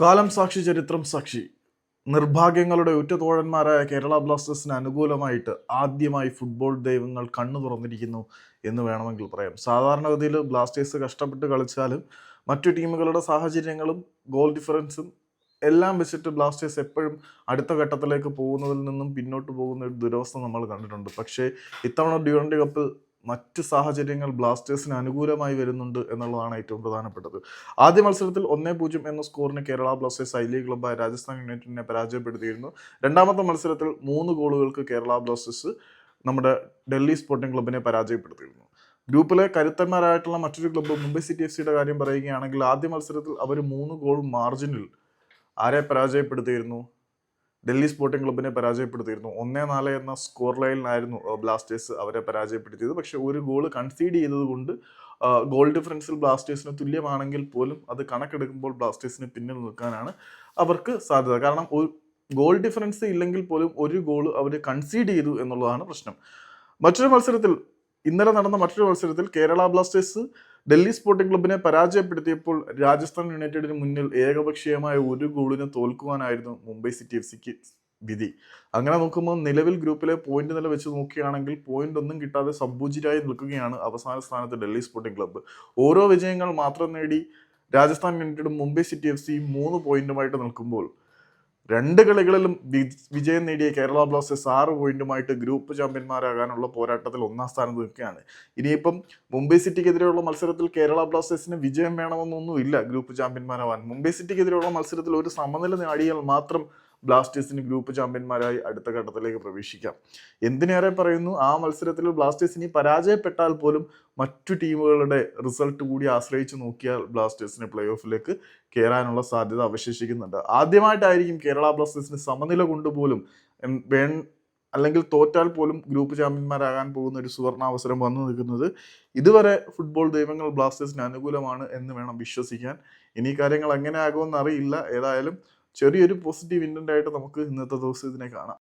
കാലം സാക്ഷി ചരിത്രം സാക്ഷി. നിർഭാഗ്യങ്ങളുടെ ഉറ്റതോഴന്മാരായ കേരള ബ്ലാസ്റ്റേഴ്സിന് അനുകൂലമായിട്ട് ആദ്യമായി ഫുട്ബോൾ ദൈവങ്ങൾ കണ്ണു തുറന്നിരിക്കുന്നു എന്ന് വേണമെങ്കിൽ പറയാം. സാധാരണഗതിയിൽ ബ്ലാസ്റ്റേഴ്സ് കഷ്ടപ്പെട്ട് കളിച്ചാലും മറ്റു ടീമുകളുടെ സാഹചര്യങ്ങളും ഗോൾ ഡിഫറൻസും എല്ലാം വെച്ചിട്ട് ബ്ലാസ്റ്റേഴ്സ് എപ്പോഴും അടുത്ത ഘട്ടത്തിലേക്ക് പോകുന്നതിൽ നിന്നും പിന്നോട്ട് പോകുന്ന ഒരു ദുരവസ്ഥ നമ്മൾ കണ്ടിട്ടുണ്ട്. പക്ഷേ ഇത്തവണ ഡ്യൂറൻഡ് കപ്പിൽ മറ്റ് സാഹചര്യങ്ങൾ ബ്ലാസ്റ്റേഴ്സിന് അനുകൂലമായി വരുന്നുണ്ട് എന്നുള്ളതാണ് ഏറ്റവും പ്രധാനപ്പെട്ടത്. ആദ്യ മത്സരത്തിൽ ഒന്നേ പൂജ്യം എന്ന സ്കോറിന് കേരള ബ്ലാസ്റ്റേഴ്സ് ഐ ലീഗ് ക്ലബ്ബായ രാജസ്ഥാൻ യുണൈറ്റഡിനെ പരാജയപ്പെടുത്തിയിരുന്നു. രണ്ടാമത്തെ മത്സരത്തിൽ മൂന്ന് ഗോളുകൾക്ക് കേരള ബ്ലാസ്റ്റേഴ്സ് നമ്മുടെ ഡൽഹി സ്പോർട്ടിംഗ് ക്ലബിനെ പരാജയപ്പെടുത്തിയിരുന്നു. ഗ്രൂപ്പിലെ കരുത്തന്മാരായിട്ടുള്ള മറ്റൊരു ക്ലബ്ബ് മുംബൈ സിറ്റി എഫ് സിയുടെ കാര്യം പറയുകയാണെങ്കിൽ ആദ്യ മത്സരത്തിൽ അവർ മൂന്ന് ഗോൾ മാർജിനിൽ ആരെ പരാജയപ്പെടുത്തിയിരുന്നു? ഡൽഹി സ്പോർട്ടിംഗ് ക്ലബിനെ പരാജയപ്പെടുത്തിയിരുന്നു. ഒന്നേ നാല് എന്ന സ്കോർ ലൈനിലായിരുന്നു ബ്ലാസ്റ്റേഴ്സ് അവരെ പരാജയപ്പെടുത്തിയത്. പക്ഷേ ഒരു ഗോൾ കൺസീഡ് ചെയ്തതുകൊണ്ട് ഗോൾ ഡിഫറൻസിൽ ബ്ലാസ്റ്റേഴ്സിന് തുല്യമാണെങ്കിൽ പോലും അത് കണക്കെടുക്കുമ്പോൾ ബ്ലാസ്റ്റേഴ്സിന് പിന്നിൽ നിൽക്കാനാണ് അവർക്ക് സാധ്യത. കാരണം ഒരു ഗോൾ ഡിഫറൻസ് ഇല്ലെങ്കിൽ പോലും ഒരു ഗോൾ അവർ കൺസീഡ് ചെയ്തു എന്നുള്ളതാണ് പ്രശ്നം. മറ്റൊരു മത്സരത്തിൽ ഇന്നലെ നടന്ന മറ്റൊരു മത്സരത്തിൽ കേരള ബ്ലാസ്റ്റേഴ്സ് ഡൽഹി സ്പോർട്ടിംഗ് ക്ലബിനെ പരാജയപ്പെടുത്തിയപ്പോൾ രാജസ്ഥാൻ യുണൈറ്റഡിന് മുന്നിൽ ഏകപക്ഷീയമായ ഒരു ഗോളിന് തോൽക്കുവാനായിരുന്നു മുംബൈ സിറ്റി എഫ് സിക്ക് വിധി. അങ്ങനെ നോക്കുമ്പോൾ നിലവിൽ ഗ്രൂപ്പിലെ പോയിന്റ് നില വെച്ച് നോക്കുകയാണെങ്കിൽ പോയിന്റ് ഒന്നും കിട്ടാതെ സബ്ബൂജിരായി നിൽക്കുകയാണ് അവസാന സ്ഥാനത്ത് ഡൽഹി സ്പോർട്ടിംഗ് ക്ലബ്ബ് ഓരോ വിജയങ്ങൾ മാത്രം നേടി രാജസ്ഥാൻ യുണൈറ്റഡും മുംബൈ സിറ്റി എഫ് സിയും മൂന്ന് പോയിന്റുമായിട്ട് നിൽക്കുമ്പോൾ രണ്ട് കളികളിലും വിജയം നേടിയ കേരള ബ്ലാസ്റ്റേഴ്സ് ആറ് പോയിന്റുമായിട്ട് ഗ്രൂപ്പ് ചാമ്പ്യന്മാരാകാനുള്ള പോരാട്ടത്തിൽ ഒന്നാം സ്ഥാനത്ത് നിൽക്കുകയാണ്. ഇനിയിപ്പം മുംബൈ സിറ്റിക്കെതിരെയുള്ള മത്സരത്തിൽ കേരള ബ്ലാസ്റ്റേഴ്സിന് വിജയം വേണമെന്നൊന്നുമില്ല ഗ്രൂപ്പ് ചാമ്പ്യന്മാരാവാൻ. മുംബൈ സിറ്റിക്കെതിരെയുള്ള മത്സരത്തിൽ ഒരു സമനില നേടിയാൽ മാത്രം ബ്ലാസ്റ്റേഴ്സിന് ഗ്രൂപ്പ് ചാമ്പ്യന്മാരായി അടുത്ത ഘട്ടത്തിലേക്ക് പ്രവേശിക്കാം. എന്തിനേറെ പറയുന്നു? ആ മത്സരത്തിൽ ബ്ലാസ്റ്റേഴ്സ് പരാജയപ്പെട്ടാൽ പോലും മറ്റു ടീമുകളുടെ റിസൾട്ട് കൂടി ആശ്രയിച്ച് നോക്കിയാൽ ബ്ലാസ്റ്റേഴ്സിന് പ്ലേ ഓഫിലേക്ക് കയറാനുള്ള സാധ്യത അവശേഷിക്കുന്നുണ്ട്. ആദ്യമായിട്ടായിരിക്കും കേരള ബ്ലാസ്റ്റേഴ്സിന് സമനില കൊണ്ടുപോലും വേൺ അല്ലെങ്കിൽ തോറ്റാൽ പോലും ഗ്രൂപ്പ് ചാമ്പ്യന്മാരാകാൻ പോകുന്ന ഒരു സുവർണ അവസരം വന്നു നിൽക്കുന്നത് ഇതുവരെ ഫുട്ബോൾ ദൈവങ്ങൾ ബ്ലാസ്റ്റേഴ്സിന് അനുകൂലമാണ് എന്ന് വേണം വിശ്വസിക്കാൻ. ഇനി കാര്യങ്ങൾ എങ്ങനെ ആകുമെന്ന് അറിയില്ല. ഏതായാലും ചെറിയൊരു പോസിറ്റീവ് ഇന്റന്റായിട്ട് നമുക്ക് ഇന്നത്തെ ദിവസം ഇതിനെ കാണാം.